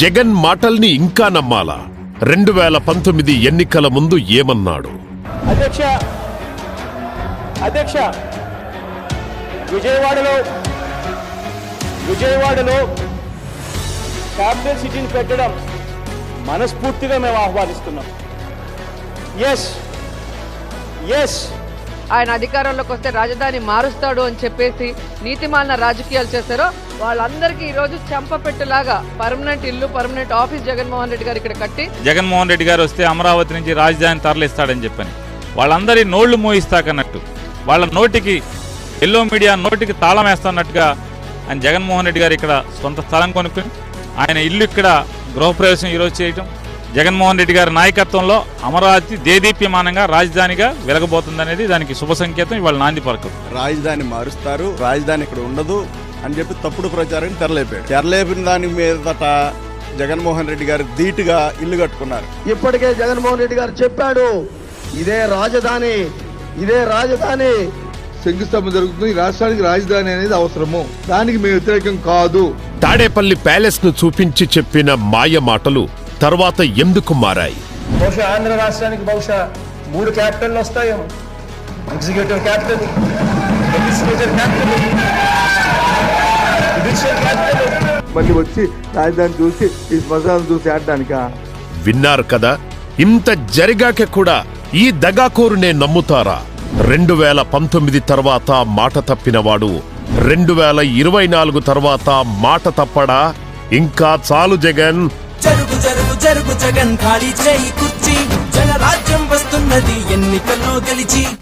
జగన్ మాటల్ని ఇంకా నమ్మాలా? రెండు వేల పంతొమ్మిది ఎన్నికల ముందు ఏమన్నాడు? అధ్యక్ష అధ్యక్ష విజయవాడలో విజయవాడలో క్యాపిటల్ సిటీని పెట్టడం మనస్ఫూర్తిగా మేము ఆహ్వానిస్తున్నాం. ఎస్ ఎస్ ఆయన అధికారంలోకి వస్తే రాజధాని మారుస్తాడు అని చెప్పేసి నీతిమాలిన రాజకీయాలు చేశారో వాళ్ళందరికీ ఈ రోజు చెంపపెట్టులాగా పర్మనెంట్ ఇల్లు పర్మనెంట్ ఆఫీస్ జగన్మోహన్ రెడ్డి గారు ఇక్కడ కట్టి జగన్మోహన్ రెడ్డి గారు వస్తే అమరావతి నుంచి రాజధాని తరలిస్తాడని చెప్పని. వాళ్ళందరి నోళ్ళు మోయిస్తాకన్నట్టు. వాళ్ళ నోటికి ఎల్లో మీడియా నోటికి తాళం వేస్తున్నట్టుగా ఆయన జగన్మోహన్ రెడ్డి గారు ఇక్కడ సొంత స్థలం కొనుక్కుని ఆయన ఇల్లు ఇక్కడ గృహప్రవేశం ఈరోజు చేయటం జగన్మోహన్ రెడ్డి గారి నాయకత్వంలో అమరావతి దేదీప్యమానంగా రాజధానిగా వెలగబోతుందనేది దానికి శుభ సంకేతం ఇవాళ నాంది పలకం రాజధాని మారుస్తారు రాజధాని ఇక్కడ ఉండదు అని చెప్పి తప్పుడు ప్రచారం తెరలేపాడు తెరలేపిన దాని మీదట జగన్మోహన్ రెడ్డి గారు ధీటుగా ఇల్లు కట్టుకున్నారు. ఇప్పటికే జగన్మోహన్ రెడ్డి గారు చెప్పాడు ఇదే రాజధాని ఇదే రాజధాని. శంకుస్థాపన జరుగుతుంది ఈ రాష్ట్రానికి రాజధాని అనేది అవసరము. దానికి మేము వ్యతిరేకం కాదు. తాడేపల్లి ప్యాలెస్ను చూపించి చెప్పిన మాయ మాటలు తర్వాత ఎందుకు మారాయి? బహుశా ఆంధ్ర రాష్ట్రానికి బహుశా మూడు క్యాపిటల్ వస్తాయేమో. Executive capital legislature capital judicial capital. మళ్ళీ వచ్చి రాజధాని చూసి ఈ శ్మశానం చూసి ఆడడానికా? విన్నారు కదా? ఇంత జరిగాక కూడా ఈ దగాకోరునే నమ్ముతారా? రెండు వేల పంతొమ్మిది తర్వాత మాట తప్పినవాడు రెండు వేల ఇరవై నాలుగు తర్వాత మాట తప్పడా? ఇంకా చాలు జగన్ జరుగు జగన్ ఖాళీ చేయి కుర్చీ. జనరాజ్యం వస్తున్నది ఎన్నికల్లో గెలిచి.